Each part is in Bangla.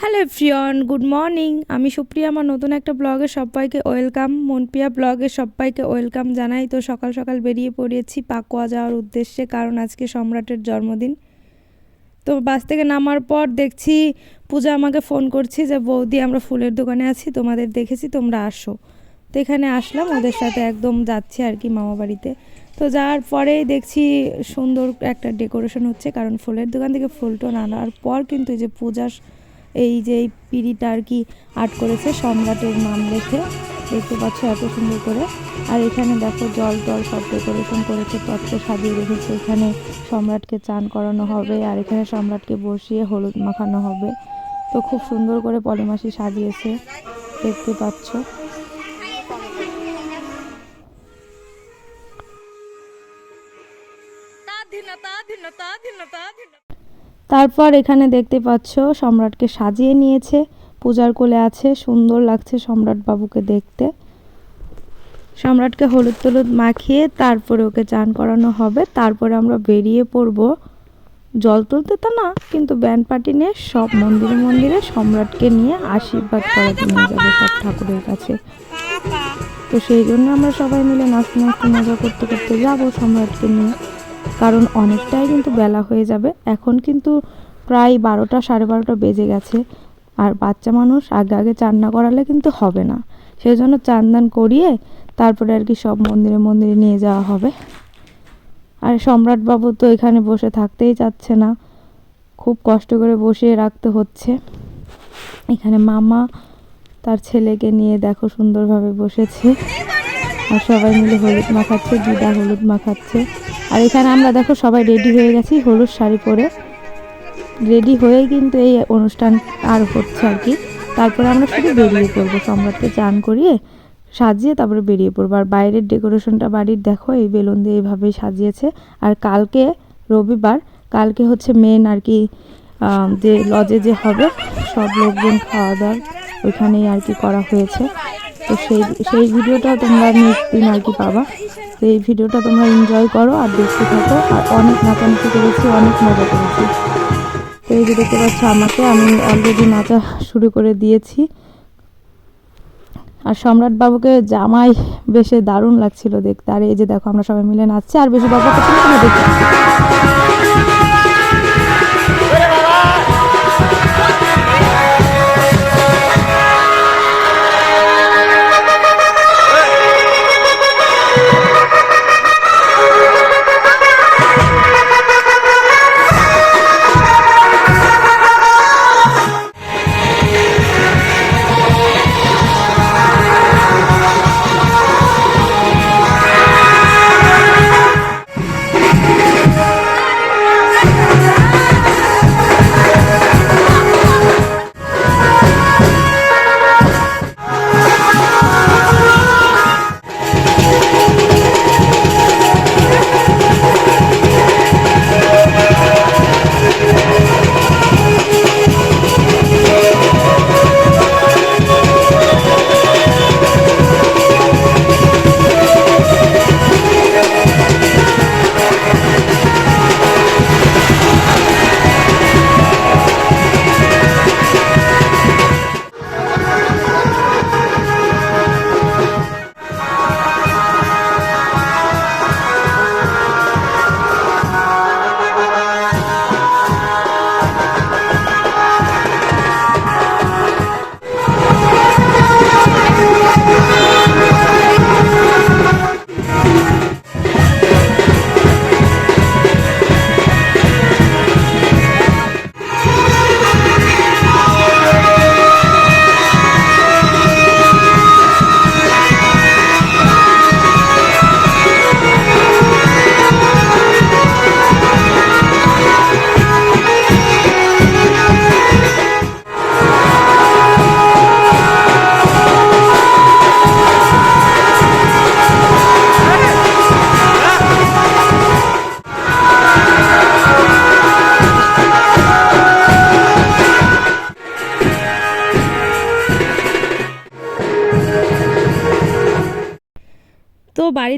Hello ফ্রিয়ন good morning. আমি সুপ্রিয়া, আমার নতুন একটা ব্লগে সবাইকে ওয়েলকাম। মনপিয়া ব্লগে সবাইকে ওয়েলকাম জানাই। তো সকাল সকাল বেরিয়ে পড়েছি পাকোয়া যাওয়ার উদ্দেশ্যে, কারণ আজকে সম্রাটের জন্মদিন। তো বাস থেকে নামার পর দেখছি পূজা আমাকে ফোন করছি যে, বৌদি, আমরা ফুলের দোকানে আছি, তোমাদের দেখেছি, তোমরা আসো। তো এখানে আসলাম, ওদের সাথে একদম যাচ্ছি আর কি মামা বাড়িতে। তো যাওয়ার পরেই দেখছি সুন্দর একটা ডেকোরেশন হচ্ছে, কারণ ফুলের দোকান থেকে ফুল টোন আনার পর কিন্তু এই যে পূজার এই যে এই পিড়িটা আর কি আর্ট করেছে সম্রাটের নাম লেখে দেখতে পাচ্ছ এত সুন্দর করে। আর এখানে দেখো জল টল সব ডেকোরেশন করেছে পত্র সাজিয়ে রেখেছে। এখানে সম্রাটকে চান করানো হবে আর এখানে সম্রাটকে বসিয়ে হলুদ মাখানো হবে। তো খুব সুন্দর করে পলিমাসি সাজিয়েছে, দেখতে পাচ্ছ। তারপর এখানে দেখতে পাচ্ছ, সম্রাটকে সাজিয়ে নিয়েছে। পূজার কোলে আছে, সুন্দর লাগছে সম্রাট বাবুকে দেখতে। সম্রাটকে হলুদ টলুদ মাখিয়ে তারপরে ওকে চান করানো হবে। তারপরে আমরা বেরিয়ে পড়ব। জল তুলতে তো না, কিন্তু ব্যান্ড পার্টি নিয়ে সব মন্দিরে মন্দিরে সম্রাটকে নিয়ে আশীর্বাদ করাতে নিয়ে যাব সব ঠাকুরের কাছে। তো সেই জন্য আমরা সবাই মিলে নাচতে নাচতে মজা করতে করতে যাব সম্রাটকে নিয়ে। কারণ অনেকটাই কিন্তু বেলা হয়ে যাবে। এখন কিন্তু প্রায় বারোটা, সাড়ে বারোটা বেজে গেছে। আর বাচ্চা মানুষ আগে আগে চান না করালে কিন্তু হবে না। সেই জন্য চান দান করিয়ে তারপরে আর কি সব মন্দিরে মন্দিরে নিয়ে যাওয়া হবে। আর সম্রাট বাবু তো এখানে বসে থাকতেই চাচ্ছে না। খুব কষ্ট করে বসিয়ে রাখতে হচ্ছে। এখানে মামা তার ছেলেকে নিয়ে দেখো সুন্দরভাবে বসেছে। আর সবাই মিলে হলুদ মাখাচ্ছে, দিদা হলুদ মাখাচ্ছে। আর এখানে আমরা দেখো সবাই রেডি হয়ে গেছি, হলুদ শাড়ি পরে। রেডি হয়েই কিন্তু এই অনুষ্ঠান আর হচ্ছে আর কি। তারপরে আমরা শুধু বেরিয়ে পড়ব, সম্রাটকে চান করিয়ে সাজিয়ে তারপরে বেরিয়ে পড়ব। আর বাইরের ডেকোরেশনটা বাড়ির দেখো, এই বেলুন দিয়ে এইভাবেই সাজিয়েছে। আর কালকে রবিবার, কালকে হচ্ছে মেন আর কি যে লজে যে হবে, সব লোকজন খাওয়া দাওয়া ওইখানেই আর কি করা হয়েছে। তো সেই সেই ভিডিওটা তোমরা দিন আর কি পাবা। তো এই ভিডিওটা তোমরা এনজয় করো আর দেখতে থাকো। আর অনেক নাচানাচি করেছি, অনেক মজা করেছি। তো এই যে দেখতে পাচ্ছ আমাকে, আমি অলরেডি নাচা শুরু করে দিয়েছি। আর সম্রাট বাবুকে জামাই বেশে দারুণ লাগছিল দেখতে। আর এই যে দেখো, আমরা সবাই মিলে নাচছি। আর বেশি বাবু করছি না তুমি দেখতে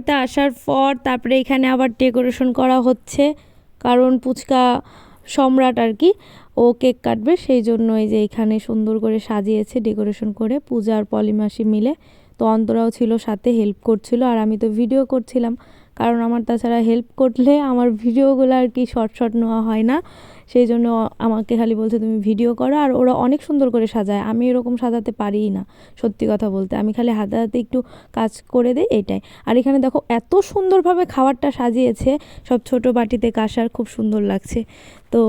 বাড়িতে আসার পর তারপরে এখানে আবার ডেকোরেশন করা হচ্ছে। কারণ পুচকা সম্রাট আর কি, ও কেক কাটবে, সেই জন্য এই যে এখানে সুন্দর করে সাজিয়েছে ডেকোরেশন করে পূজার পলিমাসি মিলে। তো অন্তরাও ছিল সাথে, হেল্প করছিল। আর আমি তো ভিডিও করছিলাম। কারণ আমার তাছাড়া হেল্প করলে আমার ভিডিওগুলো আর কি শর্ট শর্ট নেওয়া হয় না। সেই জন্য আমাকে খালি বলছে, তুমি ভিডিও করো। আর ওরা অনেক সুন্দর করে সাজায়। আমি এরকম সাজাতে পারিই না, সত্যি কথা বলতে। আমি খালি হাতে হাতে একটু কাজ করে দিই, এটাই। আর এখানে দেখো, এত সুন্দরভাবে খাবারটা সাজিয়েছে। সব ছোট বাটিতে কাঁসার, খুব সুন্দর লাগছে। তো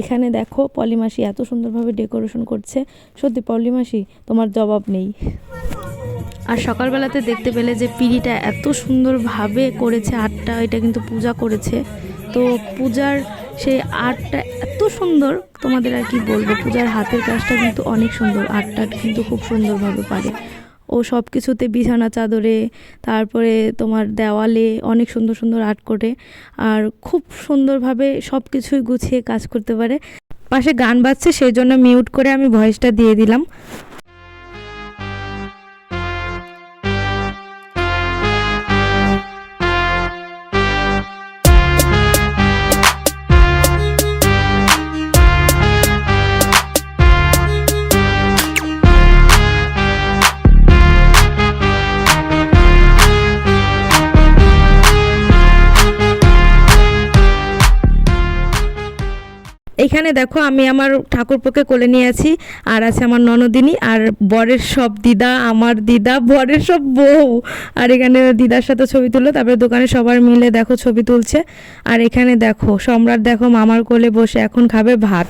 এখানে দেখো পলিমাসি এত সুন্দরভাবে ডেকোরেশন করছে। সত্যি পলিমাসি তোমার জবাব নেই। আর সকালবেলাতে দেখতে পেলে যে পিড়িটা এত সুন্দরভাবে করেছে আটটা, এটা কিন্তু পূজা করেছে। তো পূজার সেই আর্টটা এত সুন্দর, তোমাদের আর কি বলব? পূজার হাতের কাজটা কিন্তু অনেক সুন্দর আর্টটা কিন্তু খুব সুন্দরভাবে পারে। ও সব কিছুতে বিছানা, চাদরে, তারপরে তোমার দেওয়ালে অনেক সুন্দর সুন্দর আর্ট করে, আর খুব সুন্দরভাবে সব কিছুই গুছিয়ে কাজ করতে পারে। পাশে গান বাজছে, সেই জন্য মিউট করে আমি ভয়েসটা দিয়ে দিলাম। এখানে দেখো আমি আমার ঠাকুরপোকে কোলে নিয়ে আছি, আর আছে আমার ননদিনী, আর বরের সব দিদা, আমার দিদা, বরের সব বউ। আর এখানে দিদার সাথে ছবি তুললো, তারপরে দোকানে সবার মিলে দেখো ছবি তুলছে। আর এখানে দেখো, সম্রাট দেখো মামার কোলে বসে এখন খাবে ভাত।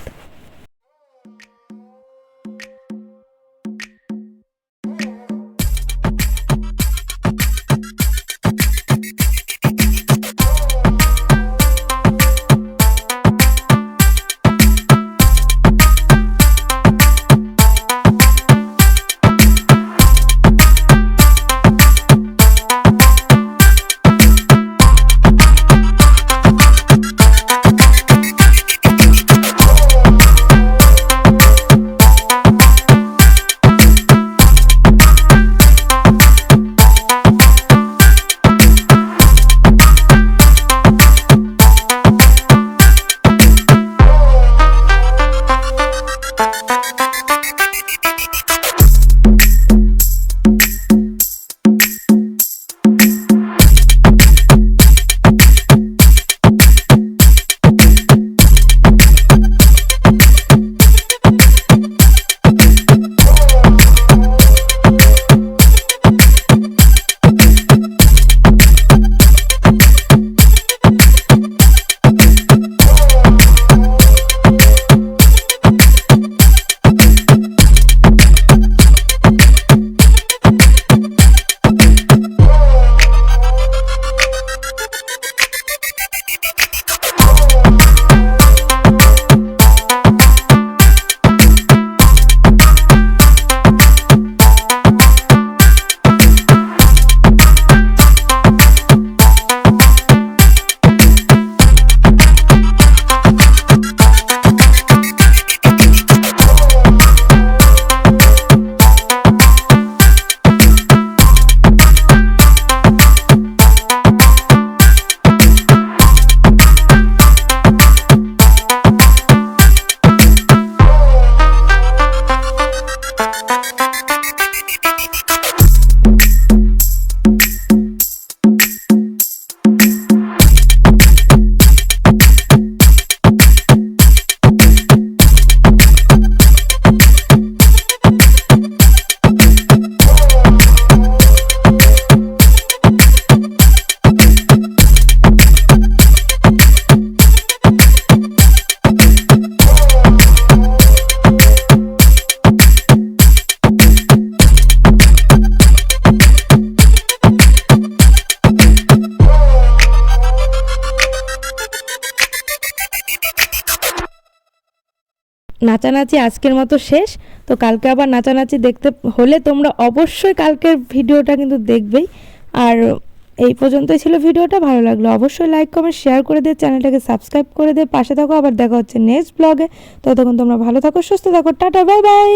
নাচানাচি আজকের মতো শেষ। তো কালকে আবার নাচানাচি দেখতে হলে তোমরা অবশ্যই কালকের ভিডিওটা কিন্তু দেখবেই আর এই পর্যন্তই ছিল ভিডিওটা, ভালো লাগল অবশ্যই লাইক কমেন্ট শেয়ার করে দিয়ে চ্যানেলটাকে সাবস্ক্রাইব করে দিয়ে পাশে থাকো, আবার দেখা হচ্ছে নেক্সট ব্লগে ততক্ষণ তোমরা ভালো থাকো, সুস্থ থাকো, টাটা বাই বাই